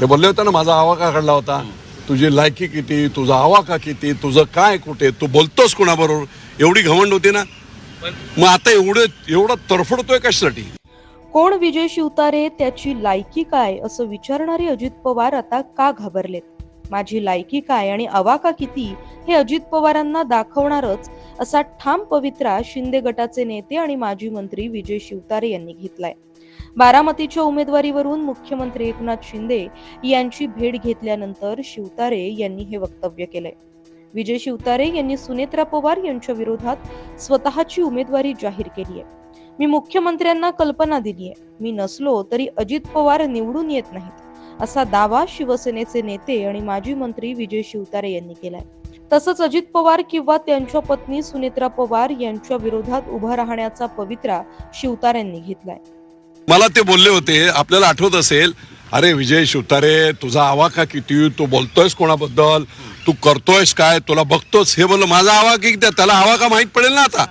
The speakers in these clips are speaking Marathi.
ते बोलले होते ना माझा आवाका काढला होता. तुझी लायकी किती तुझा आवाका किती तुझं काय कुठे तू बोलतोस कोणाबरोबर? एवढी घमंड होती ना. मग आता एवढं एवढं तरफडतोय कशासाठी? कोण विजय शिवतारे त्याची लायकी काय असं विचारणारे अजित पवार आता का घाबरलेत? माझी लायकी काय आणि अवाका किती हे अजित पवारांना दाखवणारच असा ठाम पवित्रा शिंदे गटाचे नेते आणि माजी मंत्री विजय शिवतारे यांनी घेतलाय. बारामतीच्या उमेदवारीवरून मुख्यमंत्री एकनाथ शिंदे यांची भेट घेतल्यानंतर शिवतारे यांनी हे वक्तव्य केलंय. विजय शिवतारे यांनी सुनेत्रा पवार यांच्या विरोधात स्वतःची उमेदवारी जाहीर केली आहे. मी मुख्यमंत्र्यांना कल्पना दिली आहे मी नसलो तरी अजित पवार निवडून येत नाहीत. असा दावा शिवसेनेचे नेते आणि माजी मंत्री विजय शिवतारे यांनी केलाय. तसंच अजित पवार किंवा त्यांच्या पत्नी सुनेत्रा पवार यांच्या विरोधात उभा राहण्याचा पवित्रा शिवतारेंनी घेतलाय. मला ते बोलले होते आपल्याला आठवत असेल अरे विजय शिवतारे तुझा आवाका किती? तू बोलतोयस कोणाबद्दल? तू करतोयस काय? तुला बघतोस? हे बोललं माझा आवाक की त्याला आवाका माहीत पडेल ना आता?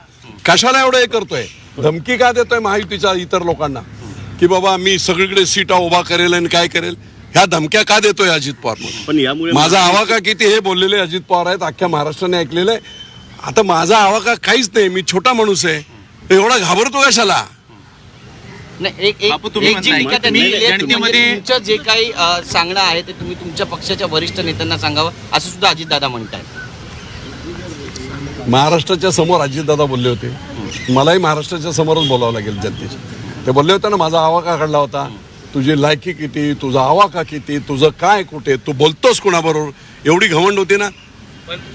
कशाला एवढं हे करतोय? धमकी का देतोय महायुतीच्या इतर लोकांना? की बाबा मी सगळीकडे सीटा उभा करेल आणि काय करेल? ह्या धमक्या का देतोय अजित पवार म्हणून? पण यामुळे माझा आवाका किती हे बोललेले अजित पवार आहेत अख्ख्या महाराष्ट्राने ऐकलेलं. आहे आता माझा आवाका काहीच नाही मी छोटा माणूस आहे. एवढा घाबरतो कशाला? म्हणताय, तुमचं जे काही सांगणं आहे ते तुम्ही तुमच्या पक्षाच्या वरिष्ठ नेत्यांना सांगावं असं सुद्धा अजितदादा म्हणतात महाराष्ट्राच्या समोर अजितदादा बोलले होते. मलाही महाराष्ट्राच्या समोरच बोलावं लागेल जनतेच्या ते बोलले होते ना माझा आवाका काढला होता. तुझी लायकी किती तुझा आवाका किती तुझं काय कुठे तू बोलतोस कोणाबरोबर? एवढी घमंड होती ना?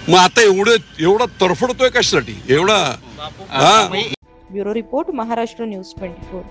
मग आता एवढं एवढं तरफडतोय कशासाठी? एवढा हा? Bureau report Maharashtra news twenty four.